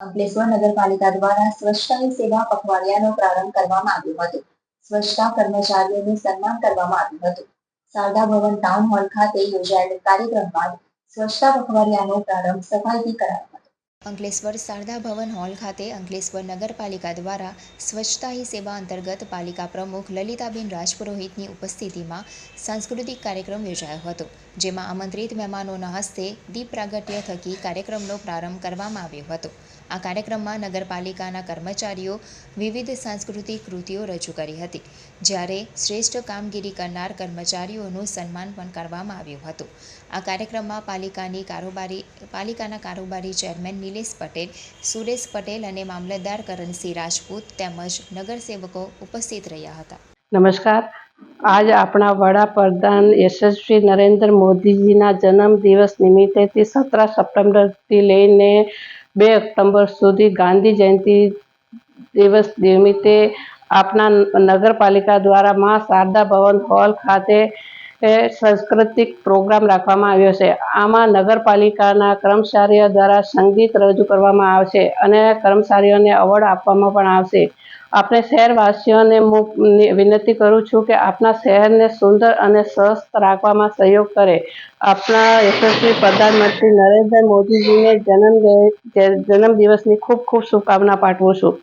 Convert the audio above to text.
અંકલેશ્વર નગરપાલિકા દ્વારા સ્વચ્છતા સેવા પખવાડિયાનો પ્રારંભ કરવામાં આવ્યો હતો. સ્વચ્છતા કર્મચારીઓનું સન્માન કરવામાં આવ્યું હતું. શારદા ભવન ટાઉન હોલ ખાતે યોજાયેલ કાર્યક્રમમાં સ્વચ્છતા પખવાડિયાનો પ્રારંભ સફાઈથી કરાયો અંકલેશ્વર શારદા ભવન હોલ ખાતે અંકલેશ્વર નગરપાલિકા દ્વારા સ્વચ્છતા હી સેવા અંતર્ગત પાલિકા પ્રમુખ લલિતાબેન રાજપુરોહિતની ઉપસ્થિતિમાં સાંસ્કૃતિક કાર્યક્રમ યોજાયો હતો, જેમાં આમંત્રિત મહેમાનોના હસ્તે દીપ પ્રાગટ્ય થકી કાર્યક્રમનો પ્રારંભ કરવામાં આવ્યો હતો. આ કાર્યક્રમમાં નગરપાલિકાના કર્મચારીઓ વિવિધ સાંસ્કૃતિક કૃતિઓ રજૂ કરી હતી, જ્યારે શ્રેષ્ઠ કામગીરી કરનાર કર્મચારીઓનું સન્માન પણ કરવામાં આવ્યું હતું. આ કાર્યક્રમમાં પાલિકાની કારોબારી, પાલિકાના કારોબારી ચેરમેન નિલેશ પટેલ, સુરેશ પટેલ અને મામલતદાર કરણસિંહ રાજપૂત તેમજ નગરસેવકો ઉપસ્થિત રહ્યા હતા. નમસ્કાર. આજ આપણા વડાપ્રધાન યશસ્વી નરેન્દ્ર મોદીજીના જન્મ દિવસ નિમિત્તેથી સત્તર સપ્ટેમ્બરથી લઈને બે ઓક્ટોબર સુધી ગાંધી જયંતિ દિવસ નિમિત્તે આપણા નગરપાલિકા દ્વારા મા શારદા ભવન હોલ ખાતે સાંસ્કૃતિક પ્રોગ્રામ રાખવામાં આવ્યો છે. આમાં નગરપાલિકાના કર્મચારીઓ દ્વારા સંગીત રજૂ કરવામાં આવશે અને કર્મચારીઓને એવોર્ડ આપવામાં પણ આવશે. આપણે શહેરવાસીઓને હું વિનંતી કરું છું કે આપણા શહેરને સુંદર અને સ્વસ્થ રાખવામાં સહયોગ કરે. આપણા યશસ્વી પ્રધાનમંત્રી નરેન્દ્ર મોદીજીને જન્મ, જન્મદિવસની ખૂબ ખૂબ શુભકામના પાઠવું છું.